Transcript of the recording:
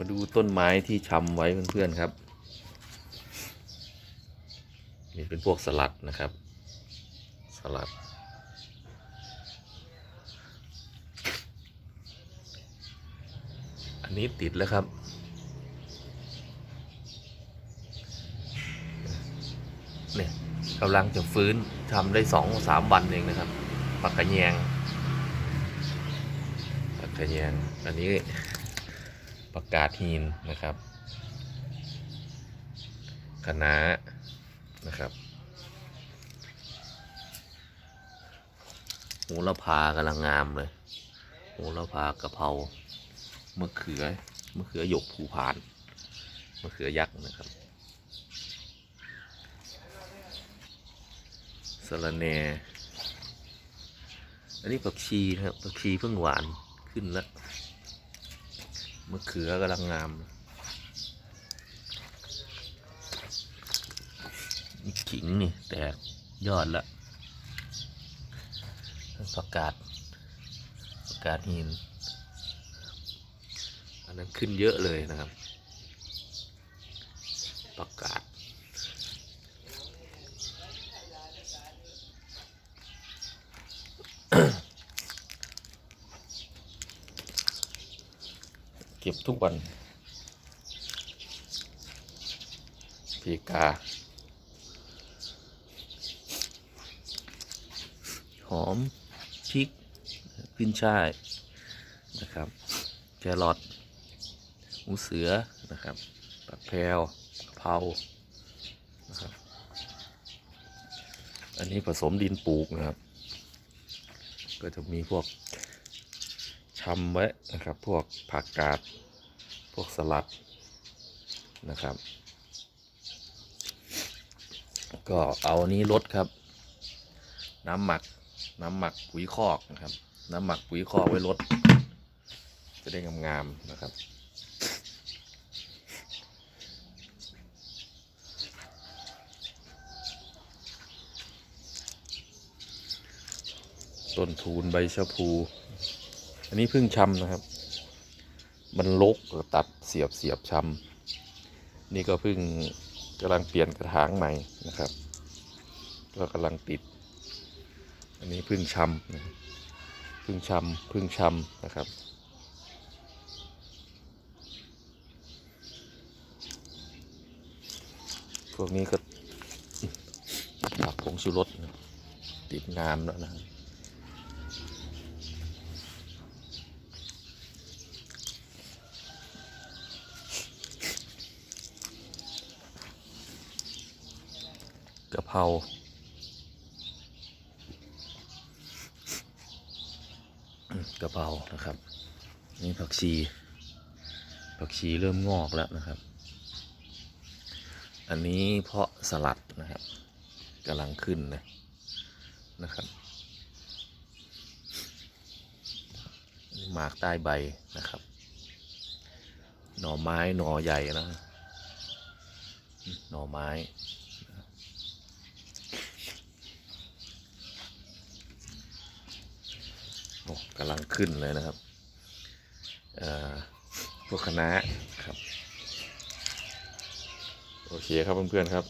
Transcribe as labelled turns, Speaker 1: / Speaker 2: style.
Speaker 1: มาดูต้นไม้ที่ชำไว้เพื่อนๆครับ นี่เป็นพวกสลัดนะครับ สลัด อันนี้ติดแล้วครับ เนี่ยกำลังจะฟื้นทำได้สองสามวันเองนะครับ ปักกระแยง ปักกระแยง อันนี้ ประกาศฮีนนะครับคะน้านะครับโหระพากำลังงามเลยโหระพากะเพรามะเขือมะเขือหยกภูพานมะเขือยักษ์นะครับสะระแหน่อันนี้ผักชีครับผักชีเพิ่งหวานขึ้นแล้ว มะเขือกำลังงามขิงนี่แตกยอดละผักกาดผักกาดหิน อันนั้นขึ้นเยอะเลยนะครับผักกาด เก็บทุกวันพีกา หอมพริกขึ้นช่ายนะครับแครอทหมูเสือนะครับปักแพรวกะเพรานะครับ อันนี้ผสมดินปลูกนะครับ ก็จะมีพวก ชำไว้นะครับ พวกผักกาด พวกสลัดนะครับ ก็เอานนี้ลดครับ น้ำหมักน้ำหมักปุ๋ยคอกนะครับ น้ำหมักปุ๋ยคอกไว้ลดจะได้งามๆนะครับต้นทูนใบชะพู อันนี้เพิ่งชำนะครับ มันลกตัดเสียบเสียบชำนี่ก็เพิ่งกำลังเปลี่ยนกระถางใหม่นะครับ ก็กำลังติด อันนี้เพิ่งชำนะครับเพิ่งชำเพิ่งชำนะครับพวกนี้ก็ผักผงชูรสติดงามแล้วนะครับ กะเพรอืมกะเพรานะครับ นี่ผักชี ผักชีเริ่มงอกแล้วนะครับ อันนี้เพาะสลัดนะครับกำลังขึ้นเลยนะครับนนี้หมากใต้ใบนะครับ หน่อไม้หน่อใหญ่นะ หน่อไม้ โอ้ กำลังขึ้นเลยนะครับพวกคณะครับ โอเคครับเพื่อนๆครับ